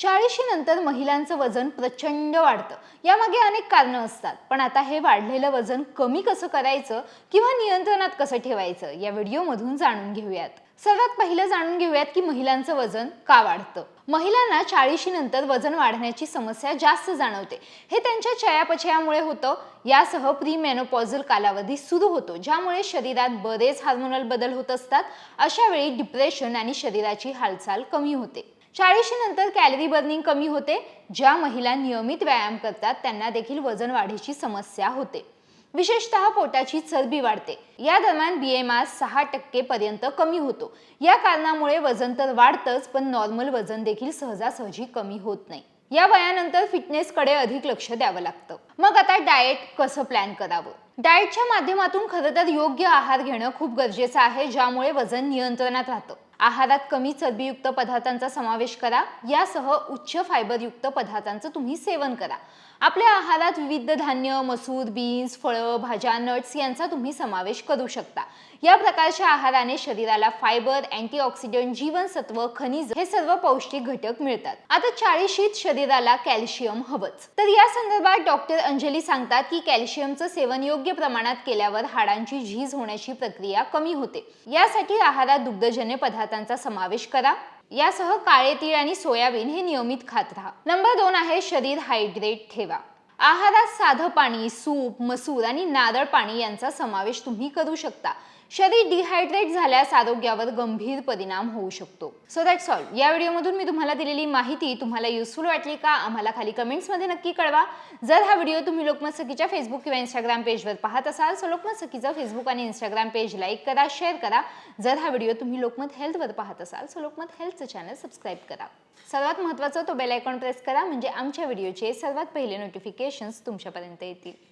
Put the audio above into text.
चाळीशी नंतर महिलांचं वजन प्रचंड वाढतं. यामागे अनेक कारणं असतात. पण आता हे वाढलेलं वजन कमी कसं करायचं किंवा नियंत्रणात कसं ठेवायचं या व्हिडिओमधून जाणून घेऊयात. सर्वात पहिलं जाणून घेऊयात की महिलांचं वजन का वाढतं. महिलांना चाळीशी नंतर वजन वाढण्याची समस्या जास्त जाणवते. हे त्यांच्या चयापचयामुळे होतं. यासह प्रीमेनोपॉझल कालावधी सुरू होतो ज्यामुळे शरीरात बरेच हार्मोनल बदल होत असतात. अशा वेळी डिप्रेशन आणि शरीराची हालचाल कमी होते. चाळीशी नंतर कॅलरी बर्निंग कमी होते ज्या महिला नियमित व्यायाम करतात त्यांना देखील वजन वाढीची समस्या होते. विशेषतः पोटाची चरबी वाढते. या दरम्यान बी एम आर सहा टक्के पर्यंत कमी होतो. या कारणामुळे वजन तर वाढतंच पण नॉर्मल वजन देखील सहजासहजी कमी होत नाही. या वयानंतर फिटनेसकडे अधिक लक्ष द्यावं लागतं. मग आता डाएट कसं प्लॅन करावं? डाएटच्या माध्यमातून खरं तर योग्य आहार घेणं खूप गरजेचं आहे ज्यामुळे वजन नियंत्रणात राहतं. आहारात कमी चरबीयुक्त पदार्थांचा समावेश करा. यासह उच्च फायबरयुक्त पदार्थांचं तुम्ही सेवन करा. आपल्या आहारात विविध धान्य मसूर बीन्स फळं भाज्या नट्स यांचा तुम्ही समावेश करू शकता. या प्रकारच्या आहाराने शरीराला फायबर अँटीऑक्सिडंट जीवनसत्व खनिज हे सर्व पौष्टिक घटक मिळतात. आता चाळीशीत शरीराला कॅल्शियम हवंच. तर या संदर्भात डॉक्टर अंजली सांगतात की कॅल्शियमचं सेवन योग्य प्रमाणात केल्यावर हाडांची झीज होण्याची प्रक्रिया कमी होते. यासाठी आहारात दुग्धजन्य पदार्थ पदार्थांचा समावेश करा. यासह काळे तीळ आणि सोयाबीन हे नियमित खात राहा. नंबर दोन आहे शरीर हायड्रेट ठेवा. आहारात साधं पाणी सूप मसूर आणि नारळ पाणी यांचा समावेश तुम्ही करू शकता. शरीर डिहायड्रेट झाल्यास आरोग्यावर गंभीर परिणाम होऊ शकतो. सो दॅट्स ऑल या व्हिडिओमधून मी तुम्हाला दिलेली माहिती तुम्हाला युजफुल वाटली का आम्हाला खाली कमेंट्समध्ये नक्की कळवा. जर हा व्हिडिओ तुम्ही लोकमत सखीच्या फेसबुक किंवा इंस्टाग्राम पेजवर पाहत असाल सो लोकमत सखीचं फेसबुक आणि इंस्टाग्राम पेज लाईक करा शेअर करा. जर हा व्हिडिओ तुम्ही लोकमत हेल्थवर पाहत असाल सो लोकमत हेल्थचं चॅनल सबस्क्राईब करा. सर्वात महत्त्वाचं तो बेल आयकॉन प्रेस करा म्हणजे आमच्या व्हिडिओचे सर्वात पहिले नोटिफिकेशन्स तुमच्यापर्यंत येतील.